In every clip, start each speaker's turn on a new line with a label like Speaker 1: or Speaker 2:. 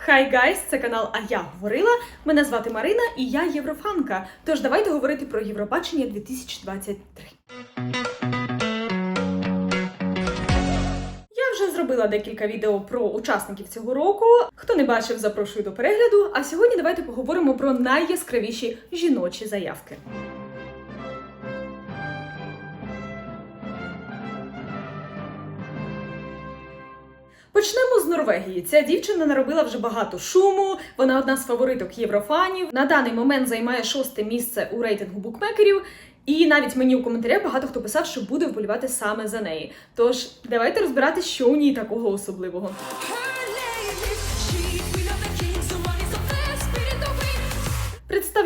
Speaker 1: Хай гайс, це канал А я говорила. Мене звати Марина і я єврофанка. Тож давайте говорити про Євробачення 2023. Я вже зробила декілька відео про учасників цього року. Хто не бачив, запрошую до перегляду. А сьогодні давайте поговоримо про найяскравіші жіночі заявки. Почнемо з Норвегії. Ця дівчина наробила вже багато шуму. Вона одна з фавориток єврофанів. На даний момент займає шосте місце у рейтингу букмекерів. І навіть мені у коментарях багато хто писав, що буде вболівати саме за неї. Тож давайте розбирати, що у ній такого особливого.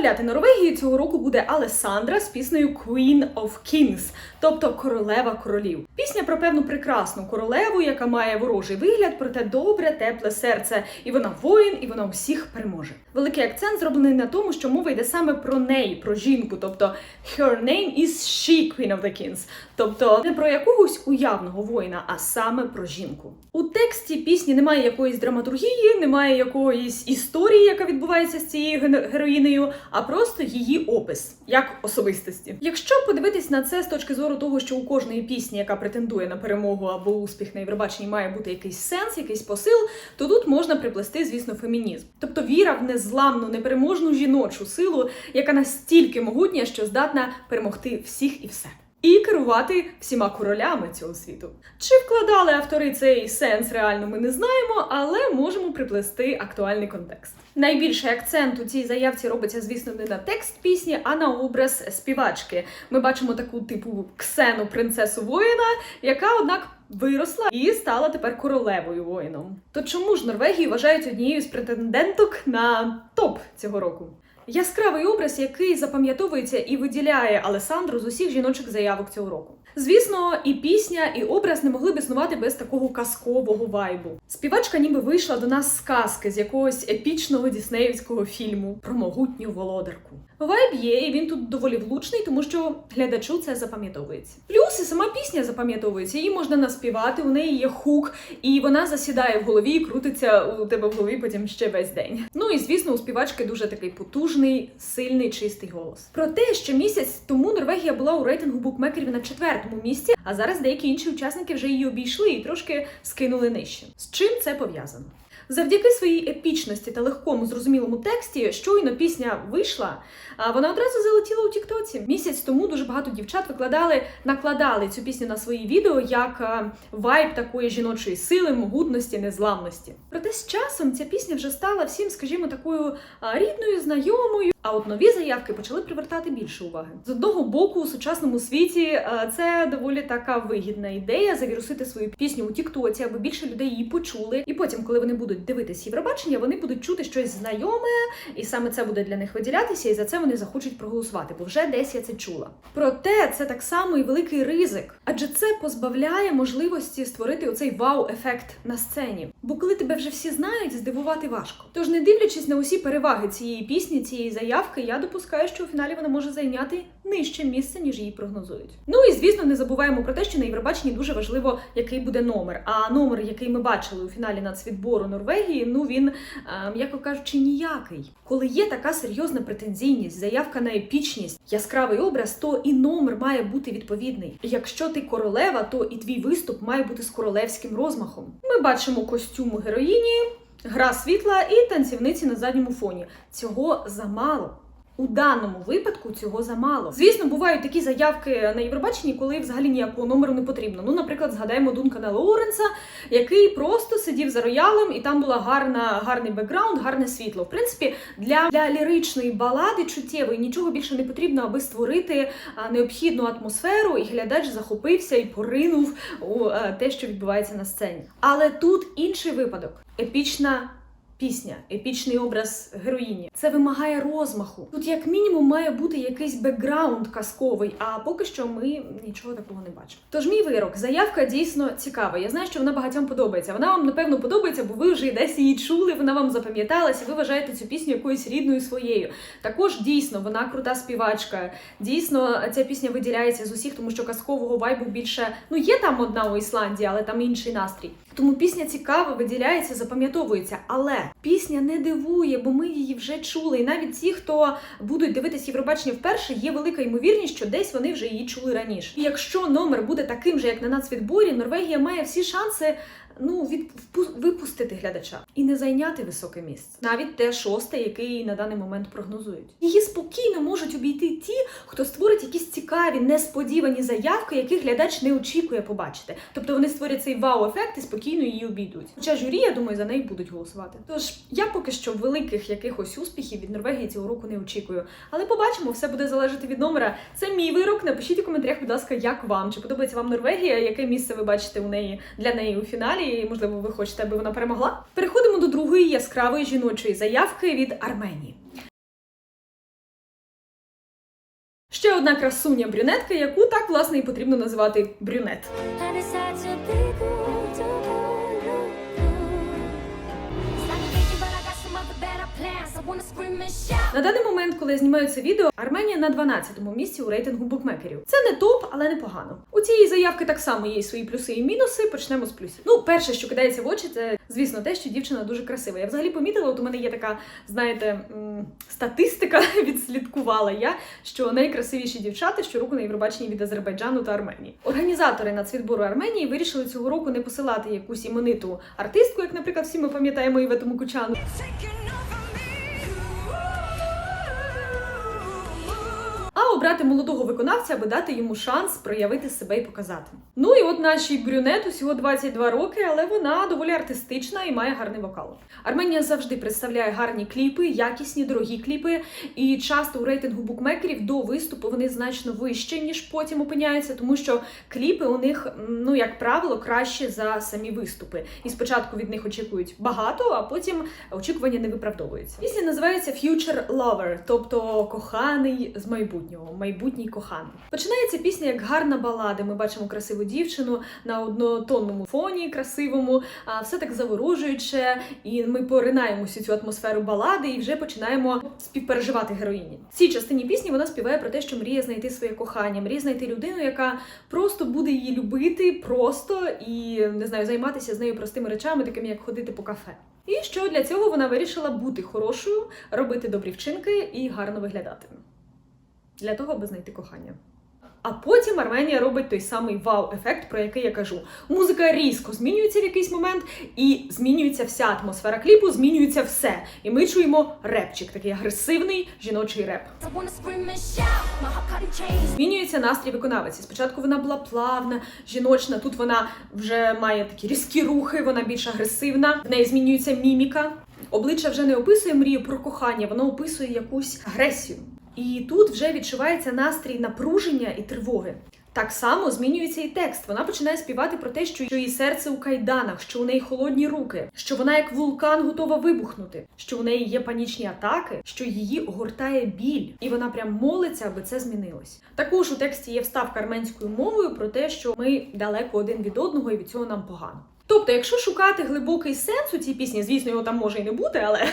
Speaker 1: Представляти Норвегію цього року буде Алесандра з піснею Queen of Kings, тобто королева королів. Пісня про певну прекрасну королеву, яка має ворожий вигляд, проте добре, тепле серце. І вона воїн, і вона усіх переможе. Великий акцент зроблений на тому, що мова йде саме про неї, про жінку, тобто her name is she, Queen of the Kings. Тобто не про якогось уявного воїна, а саме про жінку. У тексті пісні немає якоїсь драматургії, немає якоїсь історії, яка відбувається з цією героїнею, а просто її опис як особистості. Якщо подивитись на це з точки зору того, що у кожної пісні, яка претендує на перемогу або успіх на Євробаченні, має бути якийсь сенс, якийсь посил, то тут можна приплести, звісно, фемінізм. Тобто віра в незламну, непереможну жіночу силу, яка настільки могутня, що здатна перемогти всіх і все. І керувати всіма королями цього світу. Чи вкладали автори цей сенс реально, ми не знаємо, але можемо приплести актуальний контекст. Найбільший акцент у цій заявці робиться, звісно, не на текст пісні, а на образ співачки. Ми бачимо таку типу ксену принцесу воїна, яка, однак, виросла і стала тепер королевою воїном. То чому ж Норвегію вважають однією з претенденток на топ цього року? Яскравий образ, який запам'ятовується і виділяє Алесандру з усіх жіночих заявок цього року. Звісно, і пісня, і образ не могли б існувати без такого казкового вайбу. Співачка ніби вийшла до нас з казки з якогось епічного діснеївського фільму про могутню володарку. Вайб є, і він тут доволі влучний, тому що глядачу це запам'ятовується. Плюс і сама пісня запам'ятовується, її можна наспівати, у неї є хук, і вона засідає в голові і крутиться у тебе в голові потім ще весь день. Ну і звісно, у співачки дуже такий потужний, сильний, чистий голос. Про те, що місяць тому Норвегія була у рейтингу букмекерів на четвертому місці, а зараз деякі інші учасники вже її обійшли і трошки скинули нижче. З чим це пов'язано? Завдяки своїй епічності та легкому зрозумілому тексті, щойно пісня вийшла, вона одразу залетіла у Тіктоці. Місяць тому дуже багато дівчат викладали, накладали цю пісню на свої відео як вайб такої жіночої сили, могутності, незламності. Проте з часом ця пісня вже стала всім, скажімо, такою рідною, знайомою. А от нові заявки почали привертати більше уваги. З одного боку, у сучасному світі це доволі така вигідна ідея завірусити свою пісню у Тіктоці, аби більше людей її почули. І потім, коли вони будуть дивитись Євробачення, вони будуть чути щось знайоме, і саме це буде для них виділятися, і за це вони захочуть проголосувати, бо вже десь я це чула. Проте це так само і великий ризик, адже це позбавляє можливості створити оцей вау-ефект на сцені. Бо коли тебе вже всі знають, здивувати важко. Тож, не дивлячись на усі переваги цієї пісні, цієї заявки, я допускаю, що у фіналі вона може зайняти нижче місце, ніж її прогнозують. Ну і звісно, не забуваємо про те, що на Євробаченні дуже важливо, який буде номер. А номер, який ми бачили у фіналі нацвідбору Норвегії, ну він, е, м'яко кажучи, ніякий. Коли є така серйозна претензійність, заявка на епічність, яскравий образ, то і номер має бути відповідний. Якщо ти королева, то і твій виступ має бути з королевським розмахом. Ми бачимо костюм героїні, гра світла і танцівниці на задньому фоні. Цього замало. У даному випадку цього замало. Звісно, бувають такі заявки на Євробаченні, коли взагалі ніякого номеру не потрібно. Ну, наприклад, згадаємо Дункана Лоуренса, який просто сидів за роялем, і там була гарна, гарний бекграунд, гарне світло. В принципі, для, для ліричної балади чуттєвої нічого більше не потрібно, аби створити необхідну атмосферу, і глядач захопився і поринув у а, те, що відбувається на сцені. Але тут інший випадок: епічна пісня, епічний образ героїні. Це вимагає розмаху. Тут, як мінімум, має бути якийсь бекграунд казковий, а поки що ми нічого такого не бачимо. Тож мій вирок, заявка дійсно цікава. Я знаю, що вона багатьом подобається. Вона вам напевно подобається, бо ви вже десь її чули, вона вам запам'яталася. Ви вважаєте цю пісню якоюсь рідною своєю. Також дійсно вона крута співачка. Дійсно, ця пісня виділяється з усіх, тому що казкового вайбу більше ну є там одна у Ісландії, але там інший настрій. Тому пісня цікава, виділяється, запам'ятовується. Але пісня не дивує, бо ми її вже чули. І навіть ті, хто будуть дивитись Євробачення вперше, є велика ймовірність, що десь вони вже її чули раніше. І якщо номер буде таким же, як на нацвідборі, Норвегія має всі шанси. Ну, від випустити глядача і не зайняти високе місце, навіть те шосте, яке їй на даний момент прогнозують. Її спокійно можуть обійти ті, хто створить якісь цікаві, несподівані заявки, які глядач не очікує побачити. Тобто вони створять цей вау-ефект і спокійно її обійдуть. Хоча журі, я думаю, за неї будуть голосувати. Тож я поки що великих якихось успіхів від Норвегії цього року не очікую. Але побачимо, все буде залежати від номера. Це мій вирок. Напишіть у коментарях, будь ласка, як вам чи подобається вам Норвегія, яке місце ви бачите у неї для неї у фіналі, і можливо ви хочете, аби вона перемогла. Переходимо до другої яскравої жіночої заявки від Арменії. Ще одна красуня брюнетка, яку так власне і потрібно називати брюнет. На даний момент, коли я знімаю це відео, Арменія на 12-му місці у рейтингу букмекерів. Це не топ, але непогано. У цієї заявки так само є свої плюси і мінуси. Почнемо з плюсів. Ну, перше, що кидається в очі, це звісно те, що дівчина дуже красива. Я взагалі помітила, от у мене є така, знаєте, статистика, відслідкувала я, що найкрасивіші дівчата щороку на Євробаченні від Азербайджану та Арменії. Організатори нацвідбору Арменії вирішили цього року не посилати якусь імениту артистку, як, наприклад, всі ми пам'ятаємо Івету Мукучану. А обрати молодого виконавця, аби дати йому шанс проявити себе і показати. Ну і от нашій брюнет усього 22 роки, але вона доволі артистична і має гарний вокал. Арменія завжди представляє гарні кліпи, якісні, дорогі кліпи, і часто у рейтингу букмекерів до виступу вони значно вище, ніж потім опиняються, тому що кліпи у них, ну як правило, краще за самі виступи. І спочатку від них очікують багато, а потім очікування не виправдовуються. Пісня називається Future Lover, тобто коханий з майбутнього, майбутній коханий. Починається пісня як гарна балада. Ми бачимо красиву дівчину на однотонному фоні, красивому, а все так заворожуюче, і ми поринаємо всю цю атмосферу балади і вже починаємо співпереживати героїні. В цій частині пісні вона співає про те, що мріє знайти своє кохання, мріє знайти людину, яка просто буде її любити, просто і не знаю, займатися з нею простими речами, такими як ходити по кафе. І що для цього вона вирішила бути хорошою, робити добрі вчинки і гарно виглядати для того, аби знайти кохання. А потім Арменія робить той самий вау-ефект, про який я кажу. Музика різко змінюється в якийсь момент, і змінюється вся атмосфера кліпу, змінюється все. І ми чуємо репчик, такий агресивний жіночий реп. Змінюється настрій виконавиці. Спочатку вона була плавна, жіночна. Тут вона вже має такі різкі рухи, вона більш агресивна. В неї змінюється міміка. Обличчя вже не описує мрію про кохання, воно описує якусь агресію. І тут вже відчувається настрій напруження і тривоги. Так само змінюється і текст. Вона починає співати про те, що її серце у кайданах, що у неї холодні руки, що вона як вулкан готова вибухнути, що у неї є панічні атаки, що її огортає біль, і вона прям молиться, аби це змінилось. Також у тексті є вставка арменською мовою про те, що ми далеко один від одного, і від цього нам погано. Тобто, якщо шукати глибокий сенс у цій пісні, звісно, його там може і не бути, але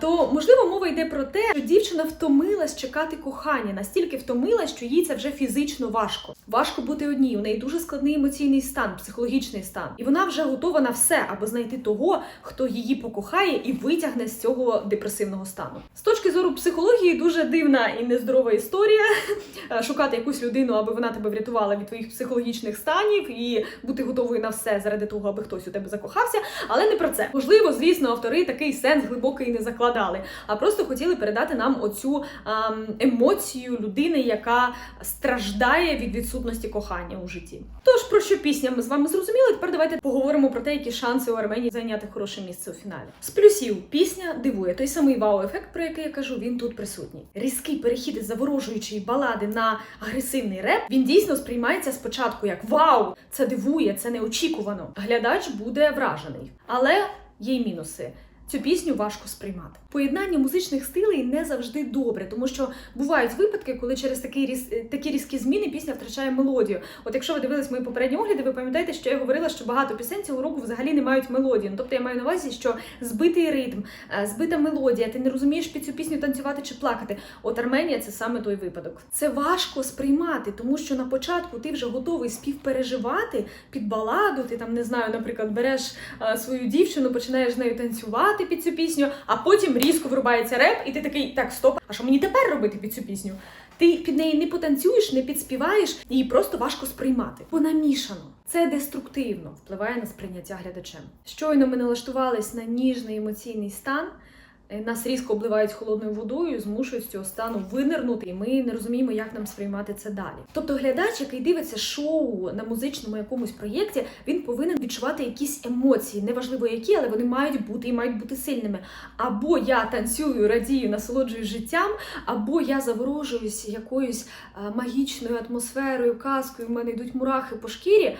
Speaker 1: то можливо мова йде про те, що дівчина втомилась чекати кохання, настільки втомилась, що їй це вже фізично важко. Важко бути одній. У неї дуже складний емоційний стан, психологічний стан, і вона вже готова на все, аби знайти того, хто її покохає і витягне з цього депресивного стану. З точки зору психології, дуже дивна і нездорова історія е, шукати якусь людину, аби вона тебе врятувала від твоїх психологічних станів і бути готовою на все заради того, аби хтось у тебе закохався. Але не про це. Можливо, звісно, автори такий сенс глибокий не закладали, а просто хотіли передати нам оцю ем, емоцію людини, яка страждає від відсутності кохання у житті. Тож про що пісня ми з вами зрозуміли? Тепер давайте поговоримо про те, які шанси у Арменії зайняти хороше місце у фіналі. З плюсів пісня дивує той самий вау-ефект, про який я кажу, він тут присутній. Різкий перехід із заворожуючої балади на агресивний реп. Він дійсно сприймається спочатку як вау, це дивує, це неочікувано. Глядач буде вражений, але є й мінуси. Цю пісню важко сприймати. Поєднання музичних стилей не завжди добре, тому що бувають випадки, коли через такі різ... такі різкі зміни пісня втрачає мелодію. От якщо ви дивились мої попередні огляди, ви пам'ятаєте, що я говорила, що багато пісень цього року взагалі не мають мелодії. Ну, тобто я маю на увазі, що збитий ритм, е, збита мелодія, ти не розумієш під цю пісню танцювати чи плакати. От Арменія це саме той випадок. Це важко сприймати, тому що на початку ти вже готовий співпереживати під баладу. Ти там не знаю, наприклад, береш е, свою дівчину, починаєш з нею танцювати під цю пісню, а потім різко вирубається реп, і ти такий, так, стоп, а що мені тепер робити під цю пісню? Ти під неї не потанцюєш, не підспіваєш, її просто важко сприймати. Вона мішано. Це деструктивно впливає на сприйняття глядачем. Щойно ми налаштувались на ніжний емоційний стан. Е, Нас різко обливають холодною водою, змушують з цього стану винирнути, і ми не розуміємо, як нам сприймати це далі. Тобто, глядач, який дивиться шоу на музичному якомусь проєкті, він повинен відчувати якісь емоції, неважливо які, але вони мають бути і мають бути сильними. Або я танцюю, радію, насолоджуюсь життям, або я заворожуюсь якоюсь е, магічною атмосферою, казкою, в мене йдуть мурахи по шкірі.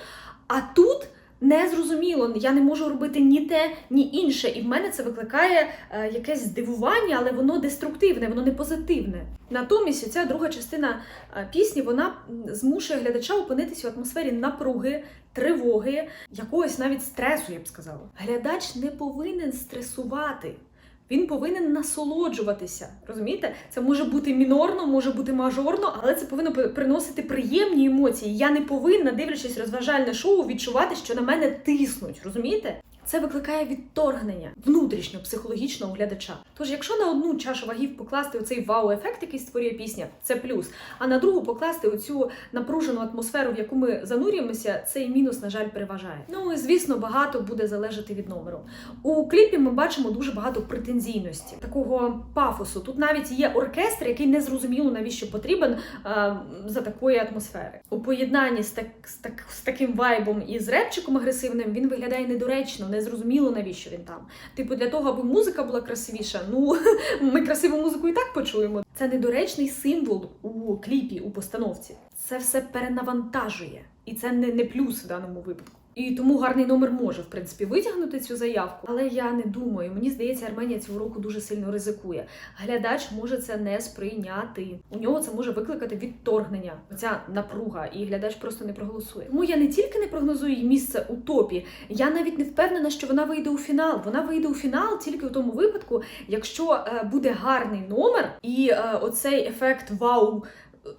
Speaker 1: А тут не зрозуміло, я не можу робити ні те, ні інше. І в мене це викликає е, якесь здивування, але воно деструктивне, воно не позитивне. Натомість, ця друга частина е, пісні вона змушує глядача опинитися в атмосфері напруги, тривоги, якогось навіть стресу, я б сказала. Глядач не повинен стресувати. Він повинен насолоджуватися. Розумієте? Це може бути мінорно, може бути мажорно, але це повинно при- приносити приємні емоції. Я не повинна, дивлячись розважальне шоу, відчувати, що на мене тиснуть. Розумієте? Це викликає відторгнення внутрішньо психологічного глядача. Тож, якщо на одну чашу вагів покласти оцей вау-ефект, який створює пісня, це плюс. А на другу покласти оцю напружену атмосферу, в яку ми занурюємося, цей мінус, на жаль, переважає. Ну і звісно, багато буде залежати від номеру. У кліпі ми бачимо дуже багато претензійності, такого пафосу. Тут навіть є оркестр, який не зрозуміло навіщо потрібен а, за такої атмосфери. У поєднанні з, так, з, так, з таким вайбом і з репчиком агресивним він виглядає недоречно, незрозуміло навіщо він там. Типу, для того, аби музика була красивіша. Ну ми красиву музику і так почуємо. Це недоречний символ у кліпі, у постановці. Це все перенавантажує, і це не, не плюс в даному випадку. І тому гарний номер може, в принципі, витягнути цю заявку. Але я не думаю. Мені здається, Арменія цього року дуже сильно ризикує. Глядач може це не сприйняти. У нього це може викликати відторгнення. Ця напруга, і глядач просто не проголосує. Тому я не тільки не прогнозую її місце у топі, я навіть не впевнена, що вона вийде у фінал. Вона вийде у фінал тільки у тому випадку, якщо е, буде гарний номер, і е, оцей ефект вау.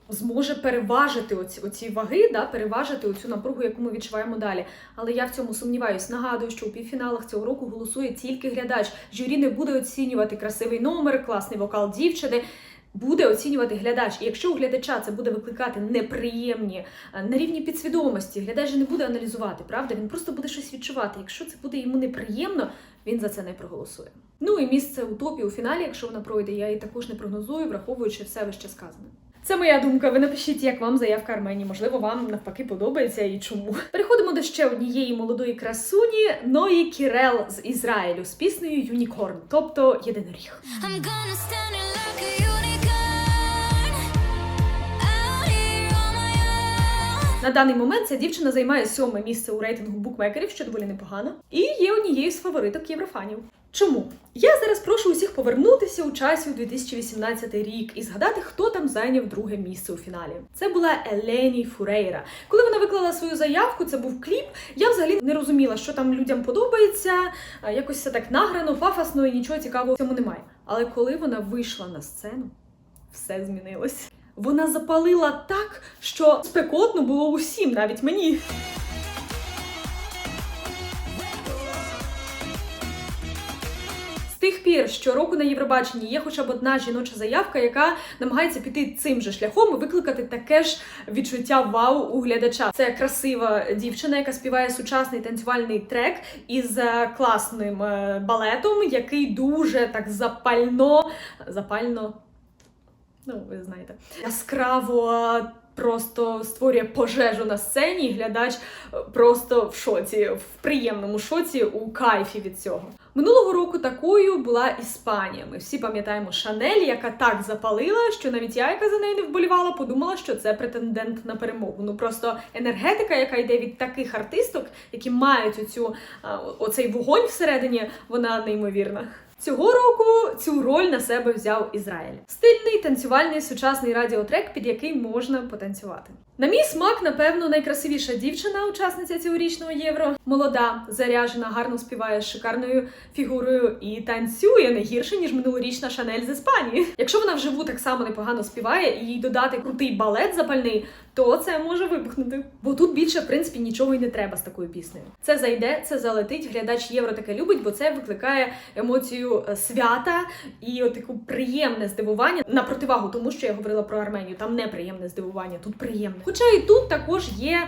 Speaker 1: Зможе переважити оці, оці ваги, да, переважити оцю напругу, яку ми відчуваємо далі. Але я в цьому сумніваюсь. Нагадую, що у півфіналах цього року голосує тільки глядач. Журі не буде оцінювати красивий номер, класний вокал дівчини. Буде оцінювати глядач. І якщо у глядача це буде викликати неприємні е, на рівні підсвідомості, глядач не буде аналізувати, правда? Він просто буде щось відчувати. Якщо це буде йому неприємно, він за це не проголосує. Ну і місце у топі у фіналі, якщо вона пройде, я її також не прогнозую, враховуючи все вище сказане. Це моя думка. Ви напишіть, як вам заявка Армені. Можливо, вам навпаки подобається і чому. Переходимо до ще однієї молодої красуні Ної Кірел з Ізраїлю з піснею Юнікорн, тобто єдиноріг.
Speaker 2: I'm gonna stand like a unicorn
Speaker 1: На даний момент ця дівчина займає сьоме місце у рейтингу букмекерів, що доволі непогано, і є однією з фавориток єврофанів. Чому? Я зараз прошу усіх повернутися у часі у 2018 рік і згадати, хто там зайняв друге місце у фіналі. Це була Елені Фурейра. Коли вона виклала свою заявку, це був кліп. Я взагалі не розуміла, що там людям подобається. Якось все так награно, пафосно і нічого цікавого в цьому немає. Але коли вона вийшла на сцену, все змінилось. Вона запалила так, що спекотно було усім, навіть мені. З тих пір, що року на Євробаченні є хоча б одна жіноча заявка, яка намагається піти цим же шляхом і викликати таке ж відчуття вау у глядача. Це красива дівчина, яка співає сучасний танцювальний трек із е, класним е, балетом, який дуже так запально, запально. Ну, ви знаєте, яскраво просто створює пожежу на сцені, і глядач е, просто в шоці, в приємному шоці, у кайфі від цього. Минулого року такою була Іспанія. Ми всі пам'ятаємо Шанель, яка так запалила, що навіть я, яка за нею не вболівала, подумала, що це претендент на перемогу. Ну просто енергетика, яка йде від таких артисток, які мають оцю оцей вогонь всередині, вона неймовірна. Цього року цю роль на себе взяв Ізраїль. Стильний танцювальний сучасний радіотрек, під який можна потанцювати. На мій смак, напевно, найкрасивіша дівчина, учасниця цьогорічного євро. Молода, заряжена, гарно співає з шикарною фігурою і танцює не гірше, ніж минулорічна Шанель з Іспанії. Якщо вона вживу так само непогано співає і їй додати крутий балет запальний, то це може вибухнути. Бо тут більше, в принципі, нічого й не треба з такою піснею. Це зайде, це залетить. Глядач євро таке любить, бо це викликає емоцію е, свята і от таку приємне здивування на противагу, тому що я говорила про Арменію. Там неприємне здивування, тут приємне. Хоча і тут також є,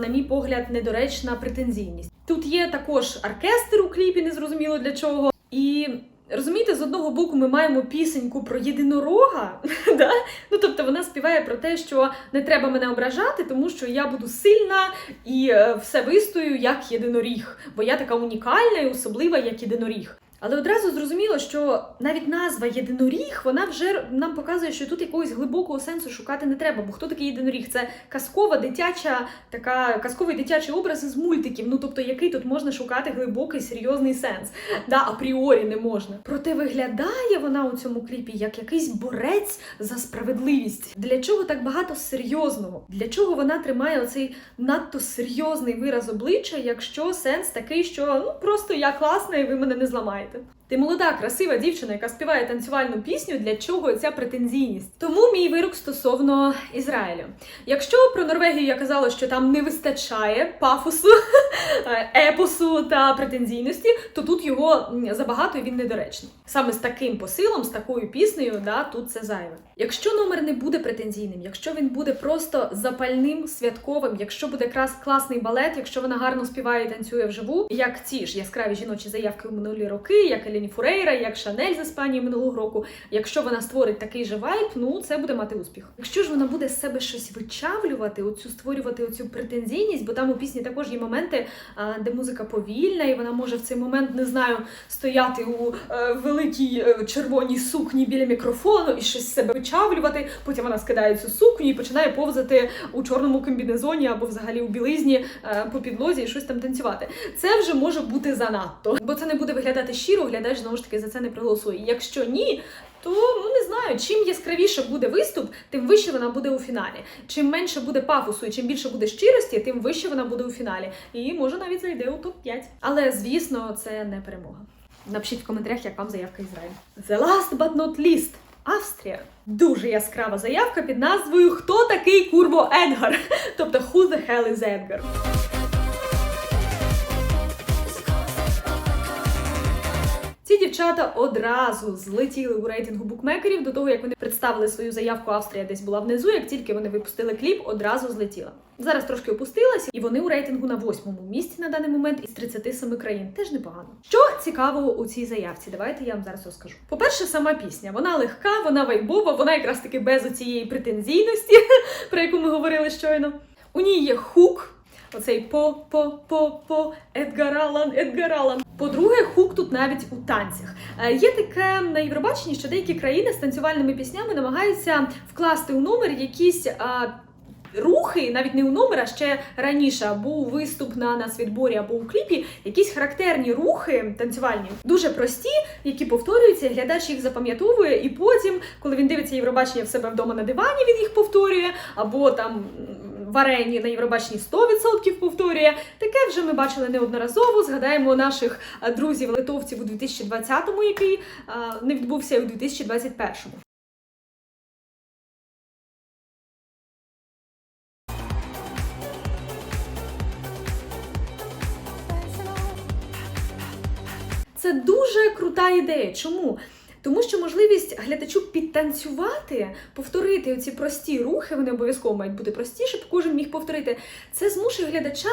Speaker 1: на мій погляд, недоречна претензійність. Тут є також оркестр у кліпі, незрозуміло для чого. І розумієте, з одного боку ми маємо пісеньку про єдинорога, да? ну тобто вона співає про те, що не треба мене ображати, тому що я буду сильна і е, все вистою як єдиноріг, бо я така унікальна і особлива, як єдиноріг. Але одразу зрозуміло, що навіть назва єдиноріг вона вже нам показує, що тут якогось глибокого сенсу шукати не треба. Бо хто такий єдиноріг? Це казкова дитяча, така казковий дитячий образ із мультиків. Ну тобто, який тут можна шукати глибокий серйозний сенс? Да, апріорі не можна. Проте виглядає вона у цьому кліпі як якийсь борець за справедливість. Для чого так багато серйозного? Для чого вона тримає оцей надто серйозний вираз обличчя, якщо сенс такий, що ну просто я класна і ви мене не зламаєте? baita. Ти молода, красива дівчина, яка співає танцювальну пісню, для чого ця претензійність? Тому мій вирок стосовно Ізраїлю. Якщо про Норвегію я казала, що там не вистачає пафосу, епосу та претензійності, то тут його забагато і він недоречний. Саме з таким посилом, з такою піснею, да, тут це зайве. Якщо номер не буде претензійним, якщо він буде просто запальним, святковим, якщо буде якраз класний балет, якщо вона гарно співає і танцює вживу, як ці ж яскраві жіночі заявки у минулі роки, як Еліні Фурейра, як Шанель з Іспанії минулого року. Якщо вона створить такий же вайб, ну це буде мати успіх. Якщо ж вона буде з себе щось вичавлювати, оцю створювати оцю претензійність, бо там у пісні також є моменти, де музика повільна, і вона може в цей момент не знаю стояти у е, великій е, червоній сукні біля мікрофону і щось з себе вичавлювати. Потім вона скидає цю сукню і починає повзати у чорному комбінезоні або взагалі у білизні е, по підлозі і щось там танцювати. Це вже може бути занадто, бо це не буде виглядати щиро. Глядач знову ж таки за це не проголосує. Якщо ні. То ну не знаю, чим яскравіше буде виступ, тим вище вона буде у фіналі. Чим менше буде пафосу і чим більше буде щирості, тим вище вона буде у фіналі. І може навіть зайде у топ 5 Але звісно, це не перемога. Напишіть в коментарях, як вам заявка Ізраїль. The last but not least. Австрія. Дуже яскрава заявка під назвою Хто такий курво Едгар? Тобто Who the hell is Edgar? Дівчата одразу злетіли у рейтингу букмекерів до того, як вони представили свою заявку. Австрія десь була внизу. Як тільки вони випустили кліп, одразу злетіла. Зараз трошки опустилася, і вони у рейтингу на восьмому місці на даний момент із 37 країн. Теж непогано. Що цікавого у цій заявці? Давайте я вам зараз розкажу. По-перше, сама пісня. Вона легка, вона вайбова, вона якраз таки без оцієї претензійності, про яку ми говорили щойно. У ній є хук. Оцей по-по-по-по Едгар Алан, Едгар Алан. По-друге, хук тут навіть у танцях. Е, Є таке на Євробаченні, що деякі країни з танцювальними піснями намагаються вкласти у номер якісь. а, Рухи, навіть не у номер, а ще раніше, або виступ на нацвідборі, або у кліпі, якісь характерні рухи танцювальні, дуже прості, які повторюються, глядач їх запам'ятовує, і потім, коли він дивиться Євробачення в себе вдома на дивані, він їх повторює, або там м, в арені на Євробаченні 100% повторює. Таке вже ми бачили неодноразово. Згадаємо наших друзів литовців у 2020-му, який не відбувся і у 2021-му. Це дуже крута ідея. Чому? Тому що можливість глядачу підтанцювати, повторити ці прості рухи, вони обов'язково мають бути прості, щоб кожен міг повторити. Це змушує глядача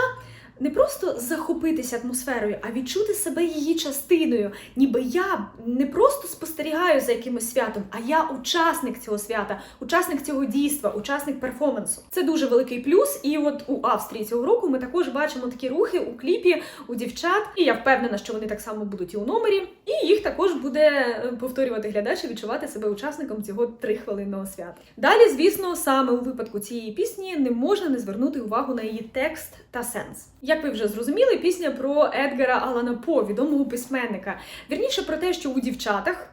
Speaker 1: не просто захопитися атмосферою, а відчути себе її частиною. Ніби я не просто спостерігаю за якимось святом, а я учасник цього свята, учасник цього дійства, учасник перформансу. Це дуже великий плюс. І от у Австрії цього року ми також бачимо такі рухи у кліпі у дівчат. І я впевнена, що вони так само будуть і у номері. І їх також буде е, повторювати глядач і відчувати себе учасником цього трихвилинного свята. Далі, звісно, саме у випадку цієї пісні не можна не звернути увагу на її текст та сенс. Як ви вже зрозуміли, пісня про Едгара Алана По, відомого письменника. Вірніше про те, що у дівчатах.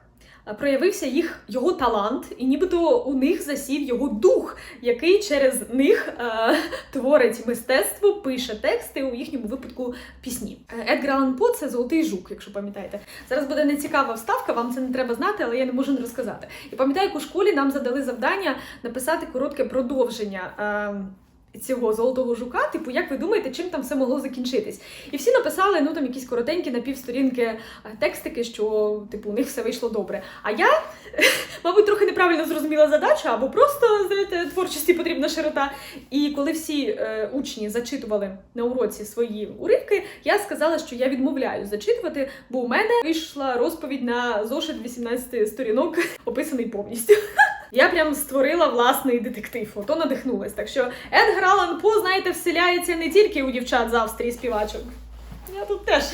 Speaker 1: е, Проявився їх його талант, і нібито у них засів його дух, який через них е, творить мистецтво, пише тексти у їхньому випадку пісні. Е, Едгар Алан По це золотий жук, якщо пам'ятаєте. Зараз буде нецікава вставка, вам це не треба знати, але я не можу не розказати. І пам'ятаю, як у школі нам задали завдання написати коротке продовження. Е, Цього золотого жука, типу, як ви думаєте, чим там все могло закінчитись? І всі написали ну там якісь коротенькі на півсторінки е, текстики, що типу у них все вийшло добре. А я, мабуть, трохи неправильно зрозуміла задачу, або просто знаєте, творчості потрібна широта. І коли всі е, учні зачитували на уроці свої уривки, я сказала, що я відмовляюсь зачитувати, бо у мене вийшла розповідь на зошит 18 сторінок, описаний повністю. Я прям створила власний детектив, ото надихнулась. Так що Едгар Аллан По, знаєте, вселяється не тільки у дівчат з Австрії співачок. Я тут теж.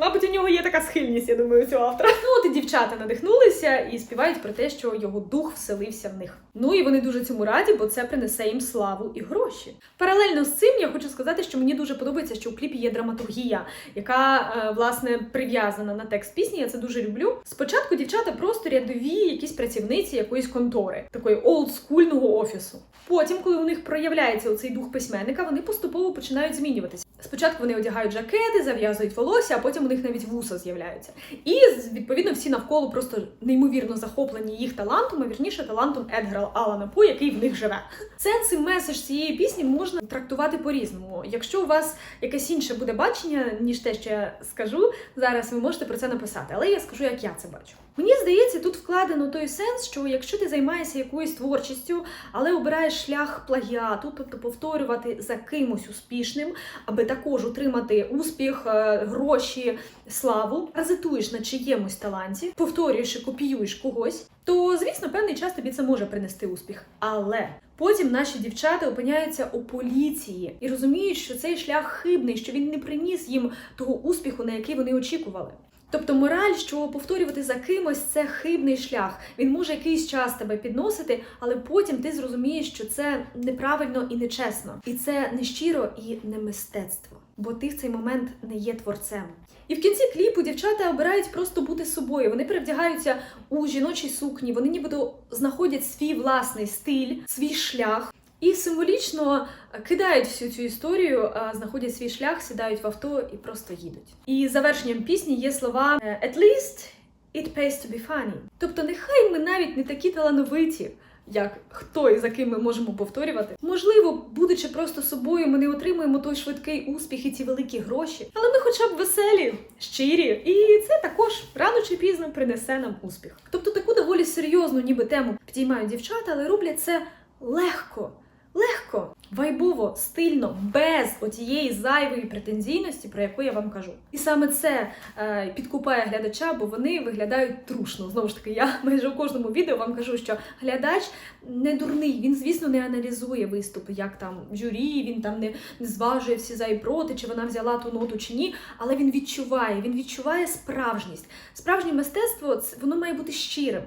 Speaker 1: Мабуть, у нього є така схильність, я думаю, у цього автора. Ну, от і дівчата надихнулися і співають про те, що його дух вселився в них. Ну і вони дуже цьому раді, бо це принесе їм славу і гроші. Паралельно з цим я хочу сказати, що мені дуже подобається, що у кліпі є драматургія, яка е, власне прив'язана на текст пісні. Я це дуже люблю. Спочатку дівчата просто рядові якісь працівниці якоїсь контори, такої олдскульного офісу. Потім, коли у них проявляється оцей дух письменника, вони поступово починають змінюватися. Спочатку вони одягають жакети, зав'язують волосся, а потім у них навіть вуса з'являються. І відповідно всі навколо просто неймовірно захоплені їх талантом, а вірніше талантом Едгара Алана По, який в них живе. Сенс і меседж цієї пісні можна трактувати по-різному. Якщо у вас якесь інше буде бачення, ніж те, що я скажу зараз, ви можете про це написати. Але я скажу, як я це бачу. Мені здається, тут вкладено той сенс, що якщо ти займаєшся якоюсь творчістю, але обираєш шлях плагіату, тобто повторювати за кимось успішним, аби також отримати успіх, е, гроші, славу, паразитуєш на чиємусь таланті, повторюєш і копіюєш когось, то звісно, певний час тобі це може принести успіх. Але потім наші дівчата опиняються у поліції і розуміють, що цей шлях хибний, що він не приніс їм того успіху, на який вони очікували. Тобто мораль, що повторювати за кимось це хибний шлях. Він може якийсь час тебе підносити, але потім ти зрозумієш, що це неправильно і нечесно. І це не щиро і не мистецтво, бо ти в цей момент не є творцем. І в кінці кліпу дівчата обирають просто бути собою. Вони перевдягаються у жіночі сукні, вони нібито знаходять свій власний стиль, свій шлях. І символічно е, кидають всю цю історію, е, знаходять свій шлях, сідають в авто і просто їдуть. І завершенням пісні є слова е, «At least it pays to be funny». Тобто, нехай ми навіть не такі талановиті, як хто і за ким ми можемо повторювати. Можливо, будучи просто собою, ми не отримуємо той швидкий успіх і ці великі гроші, але ми хоча б веселі, щирі, і це також рано чи пізно принесе нам успіх. Тобто таку доволі серйозну, ніби тему підіймають дівчата, але роблять це легко. Легко, вайбово, стильно, без отієї зайвої претензійності, про яку я вам кажу. І саме це е, підкупає глядача, бо вони виглядають трушно. Знову ж таки, я майже у кожному відео вам кажу, що глядач не дурний. Він, звісно, не аналізує виступи, як там журі, він там не, не зважує всі за і проти, чи вона взяла ту ноту чи ні. Але він відчуває, він відчуває справжність. Справжнє мистецтво воно має бути щирим.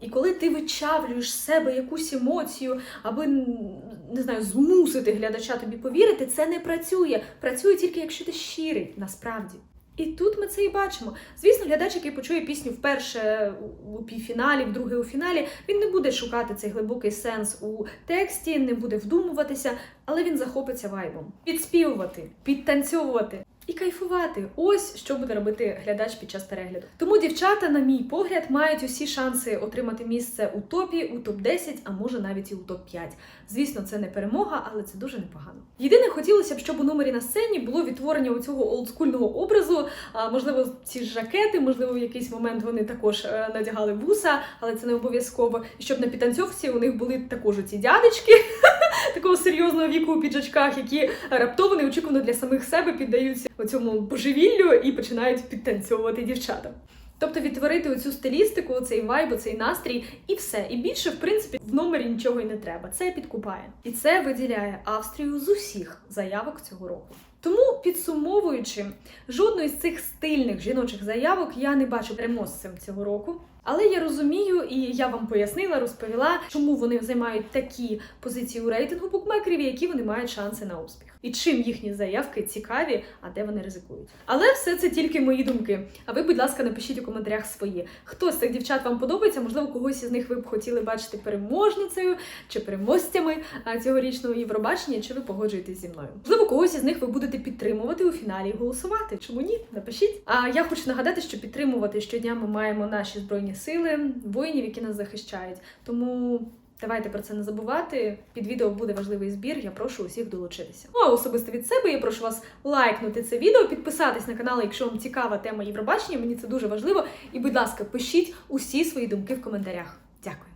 Speaker 1: І коли ти вичавлюєш з себе якусь емоцію, аби не знаю, змусити глядача тобі повірити, це не працює. Працює тільки якщо ти щирий насправді. І тут ми це і бачимо. Звісно, глядач, який почує пісню вперше у півфіналі, вдруге у фіналі, він не буде шукати цей глибокий сенс у тексті, не буде вдумуватися, але він захопиться вайбом. Підспівувати, підтанцьовувати. І кайфувати. Ось що буде робити глядач під час перегляду. Тому дівчата, на мій погляд, мають усі шанси отримати місце у топі, у топ 10 а може навіть і у топ 5 Звісно, це не перемога, але це дуже непогано. Єдине, хотілося б, щоб у номері на сцені було відтворення у цього олдскульного образу. А, можливо, ці жакети, можливо, в якийсь момент вони також е, надягали вуса, але це не обов'язково. І щоб на підтанцьовці у них були також ці дядечки. такого серйозного віку у піджачках, які раптово неочікувано для самих себе піддаються цьому божевіллю і починають підтанцьовувати дівчатам. Тобто відтворити оцю стилістику, цей вайб, цей настрій, і все. І більше, в принципі, в номері нічого й не треба. Це підкупає. І це виділяє Австрію з усіх заявок цього року. Тому, підсумовуючи, жодної з цих стильних жіночих заявок я не бачу переможцем цього року. Але я розумію, і я вам пояснила, розповіла, чому вони займають такі позиції у рейтингу букмекерів, які вони мають шанси на успіх. І чим їхні заявки цікаві, а де вони ризикують. Але все це тільки мої думки. А ви, будь ласка, напишіть у коментарях свої. Хто з цих дівчат вам подобається? Можливо, когось із них ви б хотіли бачити переможницею чи переможцями цьогорічного Євробачення, чи ви погоджуєтесь зі мною? Можливо, когось із них ви будете підтримувати у фіналі і голосувати. Чому ні? Напишіть. А я хочу нагадати, що підтримувати щодня ми маємо наші сили, воїнів, які нас захищають. Тому. Давайте про це не забувати. Під відео буде важливий збір. Я прошу усіх долучитися. Ну а особисто від себе я прошу вас лайкнути це відео, підписатись на канал, якщо вам цікава тема Євробачення. Мені це дуже важливо. І, будь ласка, пишіть усі свої думки в коментарях. Дякую.